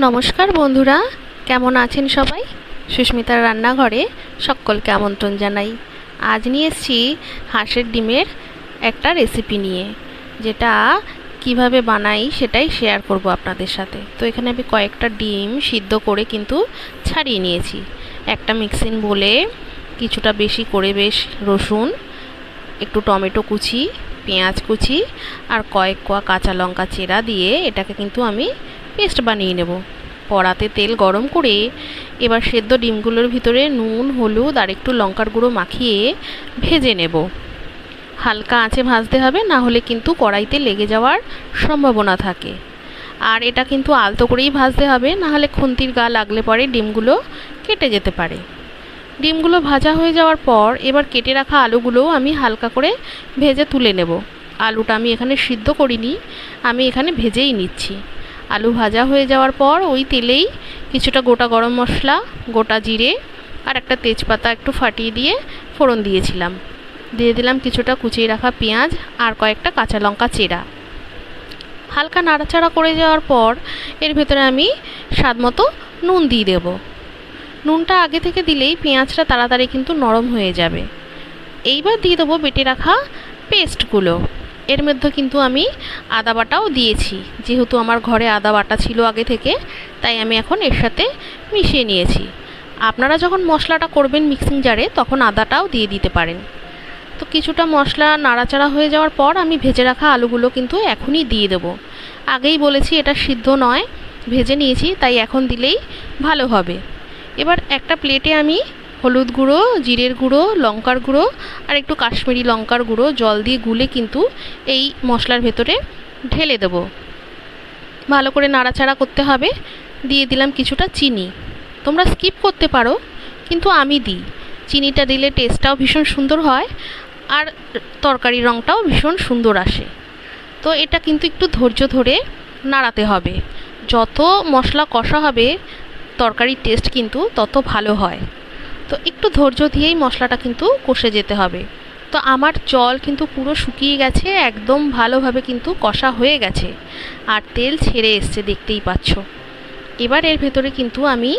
নমস্কার বন্ধুরা, কেমন আছেন সবাই? সুস্মিতার রান্নাঘরে সকলকে আমন্ত্রণ জানাই। আজ নিয়ে এসেছি হাঁসের ডিমের একটা রেসিপি নিয়ে, যেটা কীভাবে বানাই সেটাই শেয়ার করব আপনাদের সাথে। তো এখানে আমি কয়েকটা ডিম সিদ্ধ করে কিন্তু ছাড়িয়ে নিয়েছি। একটা মিক্সিং বলে কিছুটা বেশি করে বেশ রসুন, একটু টমেটো কুচি, পেঁয়াজ কুচি আর কয়েক কোয়া কাঁচা লঙ্কা চেরা দিয়ে এটাকে কিন্তু আমি পেস্ট বানিয়ে নেব। কড়াতে তেল গরম করে এবার সেদ্ধ ডিমগুলোর ভিতরে নুন, হলুদ আর একটু লঙ্কার গুঁড়ো মাখিয়ে ভেজে নেব। হালকা আঁচে ভাজতে হবে, না হলে কিন্তু কড়াইতে লেগে যাওয়ার সম্ভাবনা থাকে। আর এটা কিন্তু আলতো করেই ভাজতে হবে, না হলে খুন্তির গা লাগলে পরে ডিমগুলো কেটে যেতে পারে। ডিমগুলো ভাজা হয়ে যাওয়ার পর এবার কেটে রাখা আলুগুলোও আমি হালকা করে ভেজে তুলে নেব। আলুটা আমি এখানে সিদ্ধ করিনি, আমি এখানে ভেজেই নিচ্ছি। আলু ভাজা হয়ে যাওয়ার পর ওই তেলেই কিছুটা গোটা গরম মশলা, গোটা জিরে আর একটা তেজপাতা একটু ফাটিয়ে দিয়ে ফোড়ন দিয়েছিলাম। দিয়ে দিলাম কিছুটা কুচিয়ে রাখা পেঁয়াজ আর কয়েকটা কাঁচা লঙ্কা চেরা। হালকা নাড়াচাড়া করে যাওয়ার পর এর ভেতরে আমি স্বাদ মতো নুন দিয়ে দেব। নুনটা আগে থেকে দিলেই পেঁয়াজটা তাড়াতাড়ি কিন্তু নরম হয়ে যাবে। এইবার দিয়ে দেবো বেটে রাখা পেস্টগুলো। এর মধ্যে কিন্তু আমি আদা বাটাও দিয়েছি। যেহেতু আমার ঘরে আদা বাটা ছিল আগে থেকে, তাই আমি এখন এর সাথে মিশিয়ে নিয়েছি। আপনারা যখন মশলাটা করবেন মিক্সিং জারে, তখন আদাটাও দিয়ে দিতে পারেন। তো কিছুটা মশলা নাড়াচাড়া হয়ে যাওয়ার পর আমি ভেজে রাখা আলুগুলো কিন্তু এখনই দিয়ে দেবো। আগেই বলেছি এটা সিদ্ধ নয়, ভেজে নিয়েছি, তাই এখন দিলেই ভালো হবে। এবার একটা প্লেটে আমি হলুদ গুঁড়ো, জিরের গুঁড়ো, লঙ্কার গুঁড়ো আর একটু কাশ্মীরি লঙ্কার গুঁড়ো, জল দিয়ে গুলে কিন্তু এই মশলার ভেতরে ঢেলে দেবো। ভালো করে নাড়াচাড়া করতে হবে। দিয়ে দিলাম কিছুটা চিনি। তোমরা স্কিপ করতে পারো, কিন্তু আমি দিই। চিনিটা দিলে টেস্টটাও ভীষণ সুন্দর হয় আর তরকারির রঙটাও ভীষণ সুন্দর আসে। তো এটা কিন্তু একটু ধৈর্য ধরে নাড়াতে হবে। যত মশলা কষা হবে, তরকারির টেস্ট কিন্তু তত ভালো হয়। তো একটু ধৈর্য দিয়েই মশলাটা কিন্তু কষে যেতে হবে। তো আমার জল কিন্তু পুরো শুকিয়ে গেছে, একদম ভালোভাবে কিন্তু কষা হয়ে গেছে। আর তেল ছেড়ে এসছে, দেখতেই পাচ্ছ। এবার এর ভেতরে কিন্তু আমি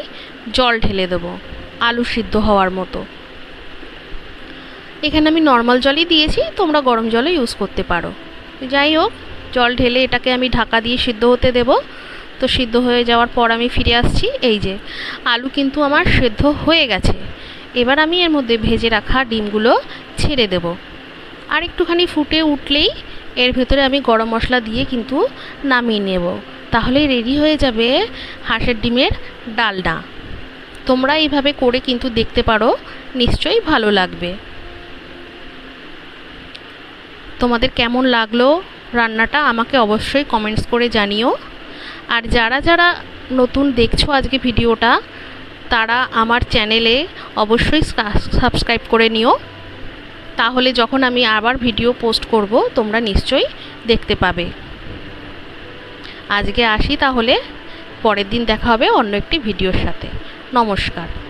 জল ঢেলে দেবো, আলু সিদ্ধ হওয়ার মতো। এখানে আমি নর্মাল জলই দিয়েছি, তোমরা গরম জলও ইউজ করতে পারো। যাই হোক, জল ঢেলে এটাকে আমি ঢাকা দিয়ে সিদ্ধ হতে দেব। তো সিদ্ধ হয়ে যাওয়ার পর আমি ফিরে আসছি। এই যে, আলু কিন্তু আমার সেদ্ধ হয়ে গেছে। এবার আমি এর মধ্যে ভেজে রাখা ডিমগুলো ছেড়ে দেব। আর একটুখানি ফুটে উঠলেই এর ভেতরে আমি গরম মশলা দিয়ে কিন্তু নামিয়ে নেব। তাহলে রেডি হয়ে যাবে হাঁসের ডিমের ডালনা তোমরা এইভাবে করে কিন্তু দেখতে পারো, নিশ্চয়ই ভালো লাগবে। তোমাদের কেমন লাগল রান্নাটা আমাকে অবশ্যই কমেন্টস করে জানিও। আর যারা যারা নতুন দেখছ আজকে ভিডিওটা, তারা আমার চ্যানেলে অবশ্যই সাবস্ক্রাইব করে নিও। তাহলে যখন আমি আবার ভিডিও পোস্ট করব, তোমরা নিশ্চয়ই দেখতে পাবে। আজকে আসি তাহলে, পরের দিন দেখা হবে অন্য একটি ভিডিওর সাথে। নমস্কার।